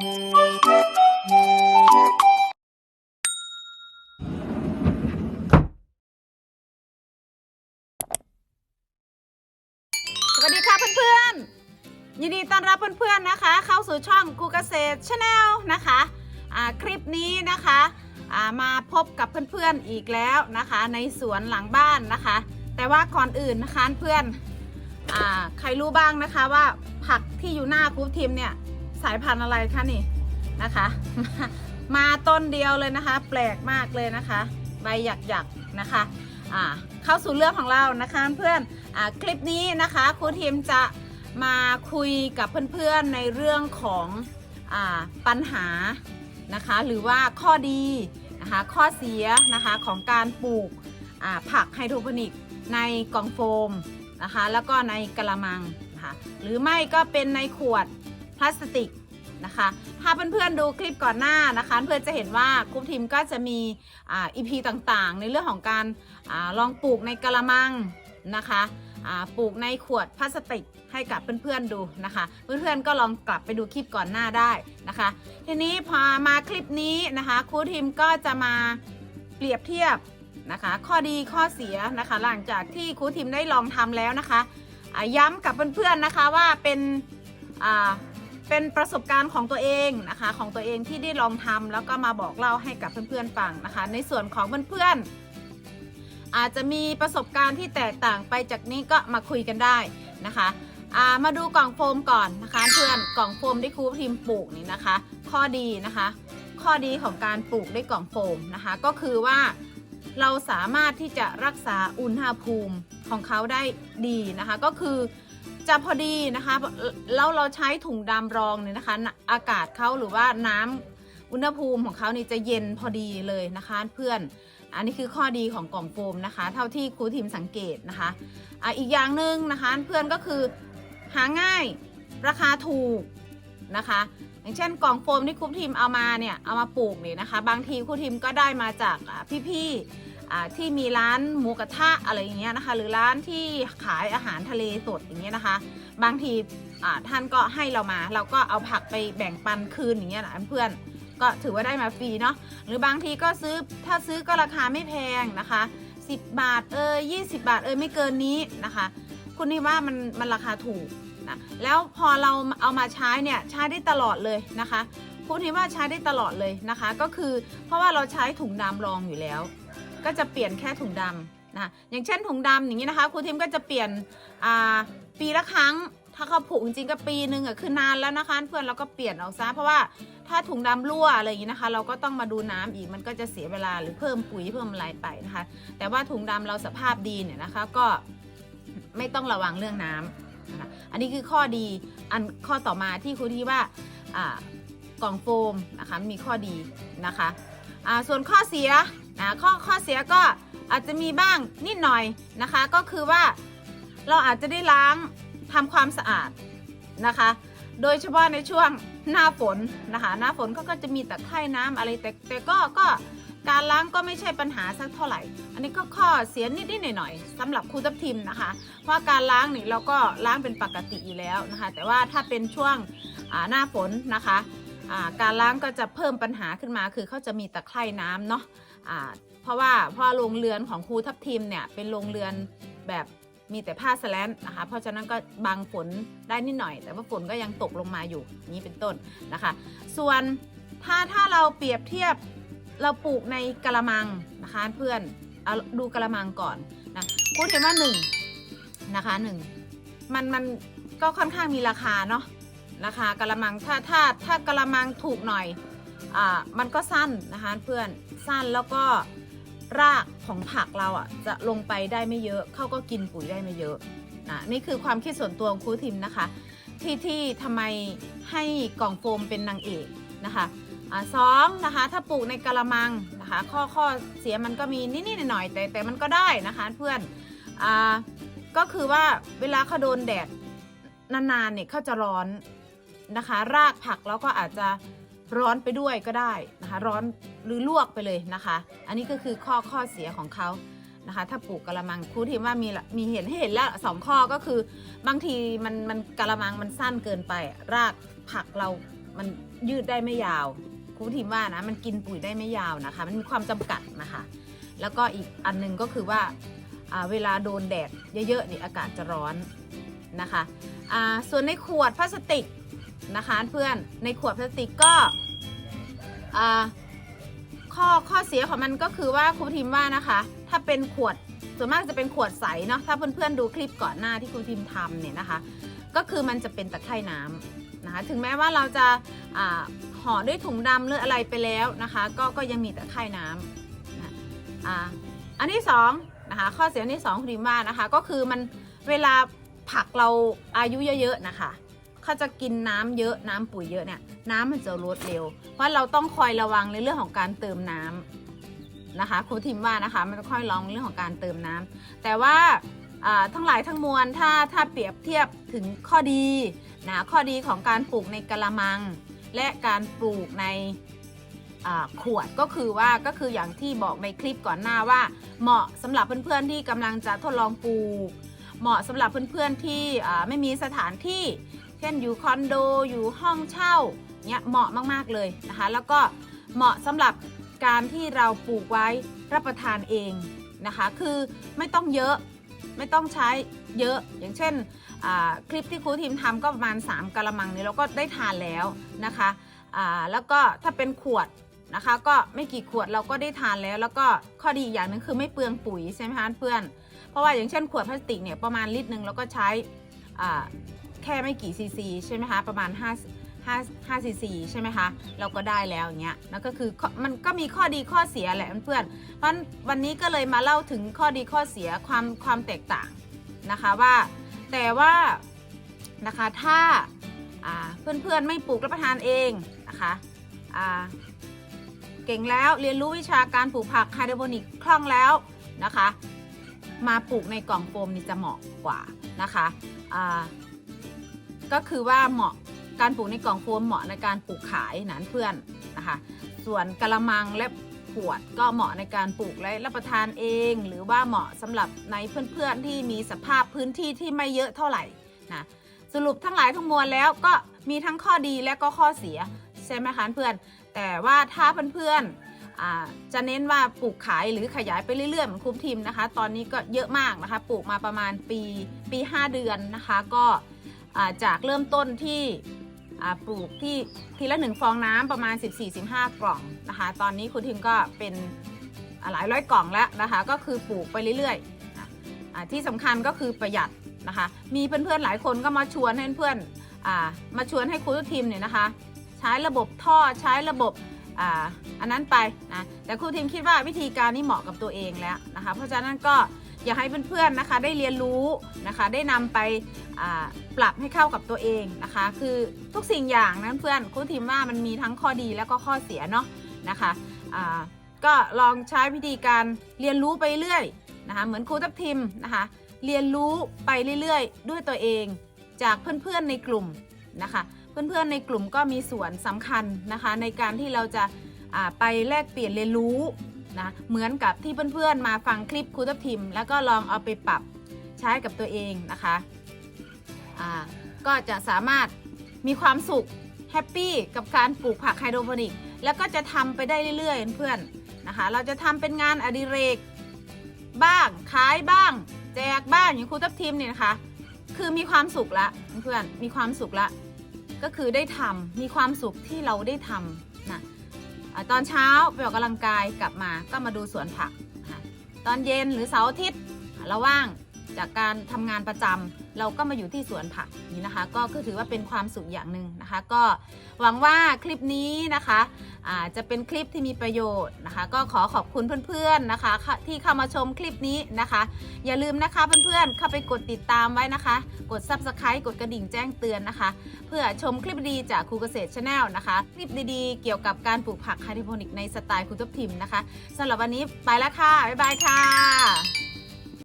สวัสดีค่ะเพื่อนๆ ยินดีต้อนรับเพื่อนๆนะคะ เข้าสู่ช่องกูเกษตรชาแนลนะคะอ่าคลิปนี้นะคะมาพบกับเพื่อนๆอีกแล้วนะคะ ในสวนหลังบ้านนะคะ แต่ว่าก่อนอื่นนะคะเพื่อนอใครรู้บ้างนะคะว่าผักที่อยู่หน้าครูทีมเนี่ย สายพันธุ์อะไรคะนี่นะคะ มาต้นเดียวเลยนะคะ แปลกมากเลยนะคะ ใบหยักๆนะคะอ่าเข้าสู่เรื่องของเรานะคะเพื่อนอ่าคลิปนี้นะคะครูทีมจะมาคุยกับเพื่อนๆในเรื่องของอาปัญหานะคะ หรือว่าข้อดีนะคะข้อเสียนะคะของการปลูกอ่าผักไฮโดรโปนิกในกล่องโฟมนะคะแล้วก็ในกระมังนะคะหรือไม่ก็เป็นในขวด พลาสติกนะคะ ถ้าเพื่อนๆดูคลิปก่อนหน้านะคะ เพื่อนจะเห็นว่าครูทีมก็จะมีอ่าอีพีต่างๆ ในเรื่องของการอาลองปลูกในกระมังนะคะอ่าปลูกในขวดพลาสติกให้กับเพื่อนๆดูนะคะ เพื่อนๆก็ลองกลับไปดูคลิปก่อนหน้าได้นะคะ ทีนี้พอมาคลิปนี้นะคะครูทีมก็จะมาเปรียบเทียบนะคะ ข้อดีข้อเสียนะคะ หลังจากที่ครูทีมได้ลองทำแล้วนะคะ ย้ำกับเพื่อนๆนะคะว่าเป็นอ่า เป็นประสบการณ์ของตัวเองนะคะ ของตัวเองที่ได้ลองทำแล้วก็มาบอกเล่าให้กับเพื่อนๆฟังนะคะ ในส่วนของเพื่อนๆอาจจะมีประสบการณ์ที่แตกต่างไปจากนี้ก็มาคุยกันได้นะคะามาดูกล่องโฟมก่อนนะคะเพื่อนกล่องโฟมที่ครูทีมปลูกนี่นะคะ ข้อดีนะคะ ข้อดีของการปลูกด้วยกล่องโฟมนะคะ ก็คือว่าเราสามารถที่จะรักษาอุณหภูมิของเขาได้ดีนะคะ ก็คือ จะพอดีนะคะแล้วเราใช้ถุงดำรองเนี่ยนะคะ อากาศเขาหรือว่าน้ำอุณหภูมิของเขานี่จะเย็นพอดีเลยนะคะเพื่อน อันนี้คือข้อดีของกล่องโฟมนะคะ เท่าที่ครูทีมสังเกตนะคะอะอีกอย่างหนึ่งนะคะเพื่อนก็คือหาง่ายราคาถูกนะคะอย่างเช่นกล่องโฟมที่ครูทีมเอามาเนี่ยเอามาปลูกเนี่ยนะคะ บางทีครูทีมก็ได้มาจากพี่ๆ ที่มีร้านหมูกระทะอะไรอย่างเงี้ยนะคะ หรือร้านที่ขายอาหารทะเลสดอย่างเงี้ยนะคะ บางทีท่านก็ให้เรามา เราก็เอาผักไปแบ่งปันคืนอย่างเงี้ยนะเพื่อนก็ถือว่าได้มาฟรีเนาะหรือบางทีก็ซื้อถ้าซื้อก็ราคาไม่แพงนะคะ 10 บาทเออ20 บาทเออไม่เกินนี้นะคะ คุณนี่ว่ามันมันราคาถูกนะแล้วพอเราเอามาใช้เนี่ยใช้ได้ตลอดเลยนะคะคุณนี่ว่าใช้ได้ตลอดเลยนะคะ ก็คือเพราะว่าเราใช้ถุงดำรองอยู่แล้ว ก็จะเปลี่ยนแค่ถุงดำนะอย่างเช่นถุงดำอย่างนี้นะคะครูทิมก็จะเปลี่ยนปีละครั้ง ถ้าเขาผูกจริงๆก็ปีหนึ่งอะคือนานแล้วนะคะ เพื่อนเราก็เปลี่ยนเอาซะเพราะว่าถ้าถุงดำรั่วอะไรอย่างนี้นะคะ เราก็ต้องมาดูน้ำอีกมันก็จะเสียเวลาหรือเพิ่มปุ๋ยเพิ่มอะไรไปนะคะ แต่ว่าถุงดำเราสภาพดีเนี่ยนะคะก็ไม่ต้องระวังเรื่องน้ำนะคะอันนี้คือข้อดีอันข้อต่อมาที่ครูที่ว่ากล่องโฟมนะคะมีข้อดีนะคะส่วนข้อเสีย ข้อข้อเสียก็อาจจะมีบ้างนิดหน่อยนะคะ ก็คือว่าเราอาจจะได้ล้างทำความสะอาดนะคะ โดยเฉพาะในช่วงหน้าฝนนะคะหน้าฝนก็ก็จะมีตะไคร่น้ำอะไรแต่แต่ก็ก็การล้างก็ไม่ใช่ปัญหาสักเท่าไหร่ อันนี้ก็ข้อเสียนิดๆหน่อยๆสำหรับครูทับทิมนะคะ เพราะการล้างนี่เราก็ล้างเป็นปกติอยู่แล้วนะคะ แต่ว่าถ้าเป็นช่วงหน้าฝนนะคะ การล้างก็จะเพิ่มปัญหาขึ้นมาคือเขาจะมีตะไคร่น้ำเนาะ เพราะว่าพราะโรงเรือนของครูทับทิมเนี่ยเป็นโรงเรือนแบบมีแต่ผ้าสแลนนะคะ เพราะฉะนั้นก็บังฝนได้นิดหน่อย แต่ว่าฝนก็ยังตกลงมาอยู่นี้เป็นต้นนะคะ ส่วนถ้าถ้าเราเปรียบเทียบเราปลูกในกระมังนะคะเพื่อนเอาดูกระมังก่อนนะพูดถึงว่าหนึ่งนะคะหนึ่งมันมันก็ค่อนข้างมีราคาเนาะราคากระมังถ้าถ้าถ้ากระมังถูกหน่อยอ่ามันก็สั้นนะคะเพื่อน สั้นแล้วก็รากของผักเราอะจะลงไปได้ไม่เยอะเขาก็กินปุ๋ยได้ไม่เยอะนะนี่คือความคิดส่วนตัวของครูทิมนะคะ ที่ที่ทำไมให้กล่องโฟมเป็นนางเอกนะคะอสองนะคะถ้าปลูกในกระมังนะคะ ข้อข้อเสียมันก็มีนิดๆหน่อยๆแต่แต่มันก็ได้นะคะเพื่อนอ่าก็คือว่าเวลาเขาโดนแดดนานๆเนี่ยเขาจะร้อนนะคะ รากผักแล้วก็อาจจะ ร้อนไปด้วยก็ได้นะคะ ร้อนหรือลวกไปเลยนะคะ อันนี้ก็คือข้อข้อเสียของเขานะคะ ถ้าปลูกกระมังครูทีมว่ามีละมีเห็นให้เห็นแล้วสองข้อก็คือบางทีมันมันกะละมังมันสั้นเกินไป รากผักเรามันยืดได้ไม่ยาวครูทีมว่านะมันกินปุ๋ยได้ไม่ยาวนะคะ มันมีความจำกัดนะคะ แล้วก็อีกอันหนึงก็คือว่าอ่าเวลาโดนแดดเยอะๆนี่อากาศจะร้อนนะคะอ่าส่วนในขวดพลาสติก นะคะเพื่อนในขวดพลาสติกก็ข้อข้อเสียของมันก็คือว่าครูทีมว่านะคะ ถ้าเป็นขวดส่วนมากจะเป็นขวดใสเนาะถ้าเพื่อนๆดูคลิปก่อนหน้าที่ครูทีมทำเนี่ยนะคะ ก็คือมันจะเป็นตะไคร่น้ำนะคะถึงแม้ว่าเราจะห่อด้วยถุงดำหรืออะไรไปแล้วนะคะก็ก็ยังมีตะไคร่น้ำนะอ่าอันที่สองนะคะข้อเสียอันที่สองคุณดิมว่านะคะก็คือมันเวลาผักเราอายุเยอะๆนะคะ เขาจะกินน้ำเยอะน้ำปุ๋ยเยอะเนี่ยน้ำมันจะลดเร็ว เพราะเราต้องคอยระวังในเรื่องของการเติมน้ำนะคะครูทิมว่านะคะมันต้องคอยระวังเรื่องของการเติมน้ำแต่ว่าทั้งหลายทั้งมวลถ้าถ้าเปรียบเทียบถึงข้อดีนะข้อดีของการปลูกในกระมัง และการปลูกในขวดก็คือว่าก็คืออย่างที่บอกในคลิปก่อนหน้าว่า เหมาะสำหรับเพื่อนๆที่กำลังจะทดลองปลูก เหมาะสำหรับเพื่อนๆที่อ่ไม่มีสถานที่ เช่นอยู่คอนโดอยู่ห้องเช่าเนี่ยเหมาะมากๆเลยนะคะ แล้วก็เหมาะสำหรับการที่เราปลูกไว้รับประทานเองนะคะ คือไม่ต้องเยอะไม่ต้องใช้เยอะอย่างเช่นคลิปที่ครูทีมทำก็ประมาณ 3กะละมังนี้เราก็ได้ทานแล้วนะคะแล้วก็ถ้าเป็นขวดนะคะก็ไม่กี่ขวดเราก็ได้ทานแล้ว แล้วก็ข้อดีอย่างหนึงคือไม่เปลืองปุ๋ยใช่ไหมคะเพื่อน เพราะว่าอย่างเช่นขวดพลาสติกเนี่ยประมาณลิตรหนึ่งเราก็ใช้ แค่ไม่กี่ซีซีใช่ไหมคะ ประมาณ 5 5 5ซีซีใช่ไหมคะ เราก็ได้แล้วอย่างเงี้ยแล้วก็คือมันก็มีข้อดีข้อเสียแหละเพื่อนเพราะวันนี้ก็เลยมาเล่าถึงข้อดีข้อเสียความความแตกต่างนะคะว่า แต่ว่านะคะถ้าอ่าเพื่อนๆไม่ปลูกรับประทานเองนะคะเก่งแล้วเรียนรู้วิชาการปลูกผักไฮโดรโปนิกคล่องแล้วนะคะ มาปลูกในกล่องโฟมนี่จะเหมาะกว่านะคะ ก็คือว่าเหมาะการปลูกในกล่องโฟมเหมาะในการปลูกขายนะเพื่อนนะคะ ส่วนกระมังและขวดก็เหมาะในการปลูกและรับประทานเอง หรือว่าเหมาะสำหรับในเพื่อนๆที่มีสภาพพื้นที่ที่ไม่เยอะเท่าไหร่นะสรุปทั้งหลายทั้งมวลแล้วก็มีทั้งข้อดีและก็ข้อเสียใช่ไหมคะเพื่อน แต่ว่าถ้าเพื่อนๆอ่าจะเน้นว่าปลูกขายหรือขยายไปเรื่อยๆเหมือนคุมทีมนะคะ ตอนนี้ก็เยอะมากนะคะ ปลูกมาประมาณปีปี 5 เดือนนะคะ ก็ จากเริ่มต้นที่ปลูกที่ทีละหนึ่งฟองน้ำประมาณ 14-15 กล่องนะคะ ตอนนี้คุณทีมก็เป็นหลายร้อยกล่องแล้วนะคะ ก็คือปลูกไปเรื่อยๆที่สำคัญก็คือประหยัดนะคะ มีเพื่อนๆหลายคนก็มาชวนให้เพื่อนๆอ่ามาชวนให้คุณทีมเนี่ยนะคะ ใช้ระบบท่อใช้ระบบอ,อันนั้นไปนะแต่ครูทีมคิดว่าวิธีการนี้เหมาะกับตัวเองแล้วนะคะ เพราะฉะนั้นก็ อยากให้เพื่อนๆนะคะได้เรียนรู้นะคะได้นำไปปรับให้เข้ากับตัวเองนะคะ คือทุกสิ่งอย่างนั้นเพื่อนครูทีมว่ามันมีทั้งข้อดีแล้วก็ข้อเสียเนาะนะคะก็ลองใช้วิธีการเรียนรู้ไปเรื่อยนะคะเหมือนครูทับทิมนะคะเรียนรู้ไปเรื่อยๆ ด้วยตัวเองจากเพื่อนๆในกลุ่มนะคะเพื่อนๆในกลุ่มก็มีส่วนสำคัญนะคะในการที่เราจะไปแลกเปลี่ยนเรียนรู้ นะเหมือนกับที่เพื่อนๆมาฟังคลิปครูทับทิม แล้วก็ลองเอาไปปรับใช้กับตัวเองนะคะอ่าก็จะสามารถมีความสุขแฮปปี้กับการปลูกผักไฮโดรโปนิก แล้วก็จะทำไปได้เรื่อยๆเพื่อนๆนะคะเราจะทำเป็นงานอดิเรก บ้างขายบ้าง แจกบ้างอย่างครูทับทิมเนี่ยนะคะ คือมีความสุขละเพื่อนๆมีความสุขละก็คือได้ทำมีความสุขที่เราได้ทำ ตอนเช้าไปออกกำลังกายกลับมาก็มาดูสวนผัก ตอนเย็นหรือเสาร์อาทิตย์เราว่างจากการทำงานประจำ เราก็มาอยู่ที่สวนผักนี่นะคะ ก็คือถือว่าเป็นความสุขอย่างหนึ่งนะคะ ก็หวังว่าคลิปนี้นะคะอาจะเป็นคลิปที่มีประโยชน์นะคะ ก็ขอขอบคุณเพื่อนๆนะคะ ที่เข้ามาชมคลิปนี้นะคะ อย่าลืมนะคะเพื่อนๆเข้าไปกดติดตามไว้นะคะ กด subscribe กดกระดิ่งแจ้งเตือนนะคะ เพื่อชมคลิปดีจากครูเกษตรชาแนลนะคะ คลิปดีๆ เกี่ยวกับการปลูกผักไฮโดรโปนิกในสไตล์ครูทบทิมนะคะสำหรับวันนี้ไปแล้วค่ะบ๊ายบายค่ะ